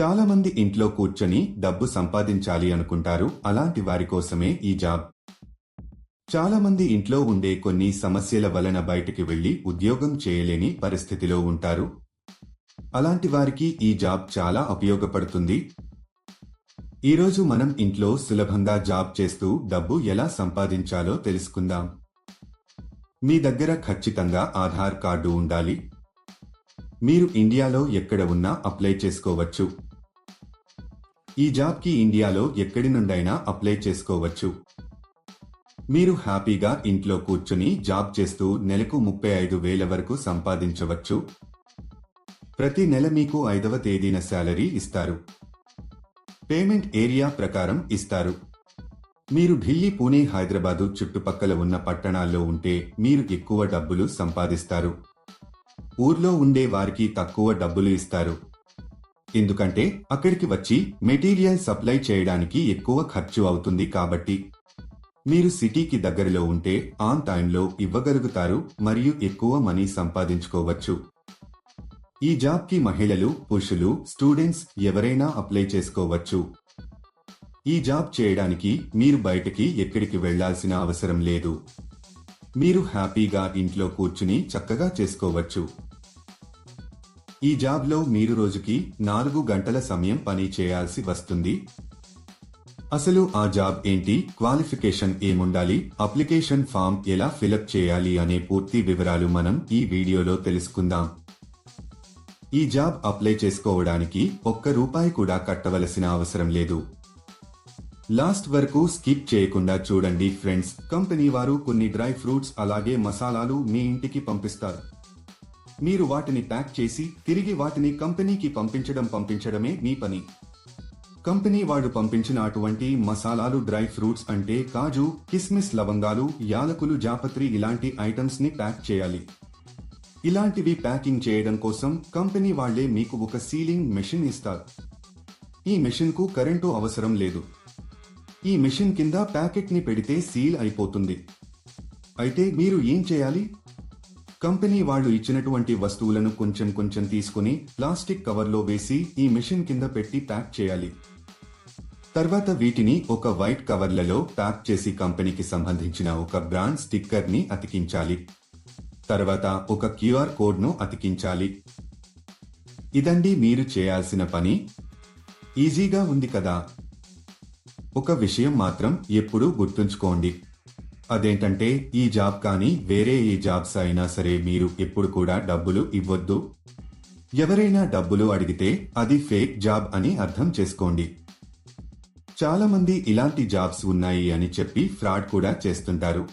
చాలా మంది ఇంట్లో కూర్చొని డబ్బు సంపాదించాలి అనుకుంటారు. అలాంటి వారి కోసమే ఈ జాబ్. చాలా మంది ఇంట్లో ఉండే కొన్ని సమస్యల వలన బయటికి వెళ్ళి ఉద్యోగం చేయలేని పరిస్థితిలో ఉంటారు. అలాంటి వారికి ఈ జాబ్ చాలా ఉపయోగపడుతుంది. ఈరోజు మనం ఇంట్లో సులభంగా జాబ్ చేస్తూ డబ్బు ఎలా సంపాదించాలో తెలుసుకుందాం. మీ దగ్గర ఖచ్చితంగా ఆధార్ కార్డు ఉండాలి. మీరు ఇండియాలో ఎక్కడ ఉన్నా అప్లై చేసుకోవచ్చు. ఈ జాబ్కి ఇండియాలో ఎక్కడి నుండైనా అప్లై చేసుకోవచ్చు. మీరు హ్యాపీగా ఇంట్లో కూర్చుని జాబ్ చేస్తూ నెలకు ముప్పై ఐదు వేల వరకు సంపాదించవచ్చు. ప్రతి నెల మీకు ఐదవ తేదీన శాలరీ ఇస్తారు. పేమెంట్ ఏరియా ప్రకారం ఇస్తారు. మీరు ఢిల్లీ పూణే హైదరాబాదు చుట్టుపక్కల ఉన్న పట్టణాల్లో ఉంటే మీరు ఎక్కువ డబ్బులు సంపాదిస్తారు. ఊర్లో ఉండే వారికి తక్కువ డబ్బులు ఇస్తారు. ఎందుకంటే అక్కడికి వచ్చి మెటీరియల్ సప్లై చేయడానికి ఎక్కువ ఖర్చు అవుతుంది కాబట్టి. మీరు సిటీకి దగ్గరలో ఉంటే ఆన్ టైంలో ఇవ్వగలుగుతారు మరియు ఎక్కువ మనీ సంపాదించుకోవచ్చు. ఈ జాబ్కి మహిళలు పురుషులు స్టూడెంట్స్ ఎవరైనా అప్లై చేసుకోవచ్చు. ఈ జాబ్ చేయడానికి మీరు బయటకి ఎక్కడికి వెళ్ళాల్సిన అవసరం లేదు. మీరు హ్యాపీగా ఇంట్లో కూర్చుని చక్కగా చేసుకోవచ్చు. ఈ జాబ్లో మీరు రోజుకి నాలుగు గంటల సమయం పని చేయాల్సి వస్తుంది. అసలు ఆ జాబ్ ఏంటి? క్వాలిఫికేషన్ ఏముండాలి? అప్లికేషన్ ఫామ్ ఎలా ఫిలప్ చేయాలి అనే పూర్తి వివరాలు మనం ఈ వీడియోలో తెలుసుకుందాం. ఈ జాబ్ అప్లై చేసుకోవడానికి ఒక్క రూపాయి కూడా కట్టవలసిన అవసరం లేదు. లాస్ట్ వరకు స్కిప్ చేయకుండా చూడండి ఫ్రెండ్స్. కంపెనీ వారు కొన్ని డ్రై ఫ్రూట్స్ అలాగే మసాలాలు మీ ఇంటికి పంపిస్తారు. మీరు వాటిని ప్యాక్ చేసి తిరిగి వాటిని కంపెనీకి పంపించడం పంపించడమే మీ పని. కంపెనీ వాడు పంపించిన అటువంటి మసాలాలు డ్రై ఫ్రూట్స్ అంటే కాజు కిస్మిస్ లవంగాలు యాలకులు జాపత్రి ఇలాంటి ఐటమ్స్ని ప్యాక్ చేయాలి. ఇలాంటివి ప్యాకింగ్ చేయడం కోసం కంపెనీ వాళ్ళే మీకు ఒక సీలింగ్ మెషిన్ ఇస్తారు. ఈ మెషిన్కు కరెంటు అవసరం లేదు. ఈ మెషిన్ కింద ప్యాకెట్ని పెడితే సీల్ అయిపోతుంది. అయితే మీరు ఏం చేయాలి? కంపెనీ వాళ్ళు ఇచ్చినటువంటి వస్తువులను కొంచెం కొంచెం తీసుకుని ప్లాస్టిక్ కవర్లో వేసి ఈ మిషన్ కింద పెట్టి ప్యాక్ చేయాలి. తర్వాత వీటిని ఒక వైట్ కవర్లలో ప్యాక్ చేసి కంపెనీకి సంబంధించిన ఒక బ్రాండ్ స్టిక్కర్ని అతికించాలి. తర్వాత ఒక క్యూఆర్ కోడ్ను అతికించాలి. ఇదండి మీరు చేయాల్సిన పని. ఈజీగా ఉంది కదా. ఒక విషయం మాత్రం ఎప్పుడూ గుర్తుంచుకోండి. అదేంటంటే ఈ జాబ్ కానీ వేరే ఏ జాబ్స్ అయినా సరే మీరు ఎప్పుడు కూడా డబ్బులు ఇవ్వద్దు. ఎవరైనా డబ్బులు అడిగితే అది ఫేక్ జాబ్ అని అర్థం చేసుకోండి. చాలా మంది ఇలాంటి జాబ్స్ ఉన్నాయి అని చెప్పి ఫ్రాడ్ కూడా చేస్తుంటారు.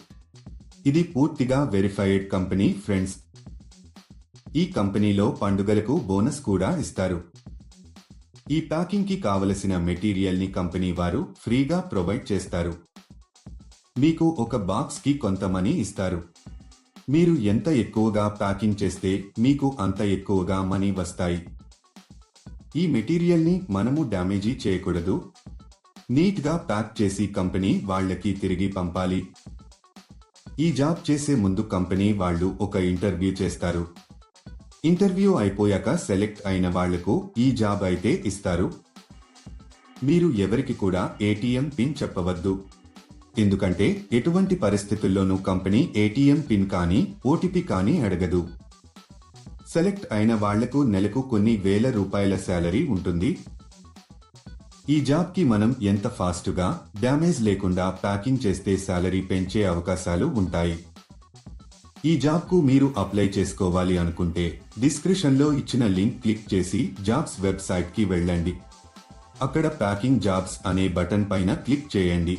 ఇది పూర్తిగా వెరిఫైడ్ కంపెనీ ఫ్రెండ్స్. ఈ కంపెనీలో పండుగలకు బోనస్ కూడా ఇస్తారు. ఈ ప్యాకింగ్కి కావలసిన మెటీరియల్ని కంపెనీ వారు ఫ్రీగా ప్రొవైడ్ చేస్తారు. మీకు ఒక బాక్స్కి కొంత మనీ ఇస్తారు. మీరు ఎంత ఎక్కువగా ప్యాకింగ్ చేస్తే మీకు అంత ఎక్కువగా మనీ వస్తాయి. ఈ మెటీరియల్ని మనము డ్యామేజీ చేయకూడదు. నీట్గా ప్యాక్ చేసి కంపెనీ వాళ్ళకి తిరిగి పంపాలి. ఈ జాబ్ చేసే ముందు కంపెనీ వాళ్ళు ఒక ఇంటర్వ్యూ చేస్తారు. ఇంటర్వ్యూ అయిపోయాక సెలెక్ట్ అయిన వాళ్ళకు ఈ జాబ్ అయితే ఇస్తారు. మీరు ఎవరికి కూడా ఏటీఎం పిన్ చెప్పవద్దు. ఎందుకంటే ఎటువంటి పరిస్థితుల్లోనూ కంపెనీ ఏటీఎం పిన్ కానీ ఓటీపీ కానీ అడగదు. సెలెక్ట్ అయిన వాళ్ళకు నెలకు కొన్ని వేల రూపాయల శాలరీ ఉంటుంది. ఈ జాబ్కి మనం ఎంత ఫాస్ట్గా డ్యామేజ్ లేకుండా ప్యాకింగ్ చేస్తే శాలరీ పెంచే అవకాశాలు ఉంటాయి. ఈ జాబ్కు మీరు అప్లై చేసుకోవాలి అనుకుంటే డిస్క్రిప్షన్లో ఇచ్చిన లింక్ క్లిక్ చేసి జాబ్స్ వెబ్సైట్కి వెళ్ళండి. అక్కడ ప్యాకింగ్ జాబ్స్ అనే బటన్ పైన క్లిక్ చేయండి.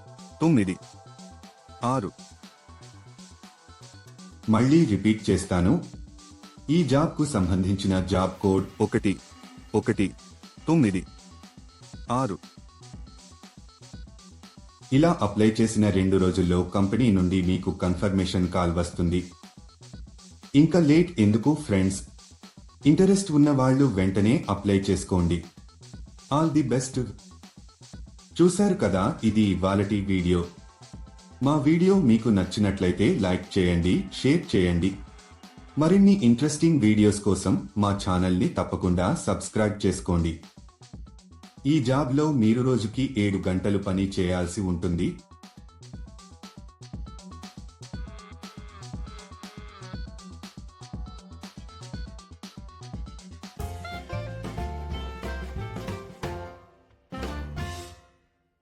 తొమ్మిది. ఆరు. మళ్ళీ రిపీట్ చేస్తాను. ఈ జాబ్కు సంబంధించిన జాబ్ కోడ్ ఒకటి ఒకటి తొమ్మిది. ఆరు. ఇలా అప్లై చేసిన రెండు రోజుల్లో కంపెనీ నుండి మీకు కన్ఫర్మేషన్ కాల్ వస్తుంది. ఇంకా లేట్ ఎందుకు ఫ్రెండ్స్? ఇంటరెస్ట్ ఉన్న వాళ్ళు వెంటనే అప్లై చేసుకోండి. All the best. చూశారు కదా ఇది ఇవాళటి వీడియో. మా వీడియో మీకు నచ్చినట్లయితే లైక్ చేయండి షేర్ చేయండి. మరిన్ని ఇంట్రెస్టింగ్ వీడియోస్ కోసం మా ఛానల్ని తప్పకుండా సబ్స్క్రైబ్ చేసుకోండి. ఈ జాబ్లో మీరు రోజుకి ఏడు గంటలు పని చేయాల్సి ఉంటుంది.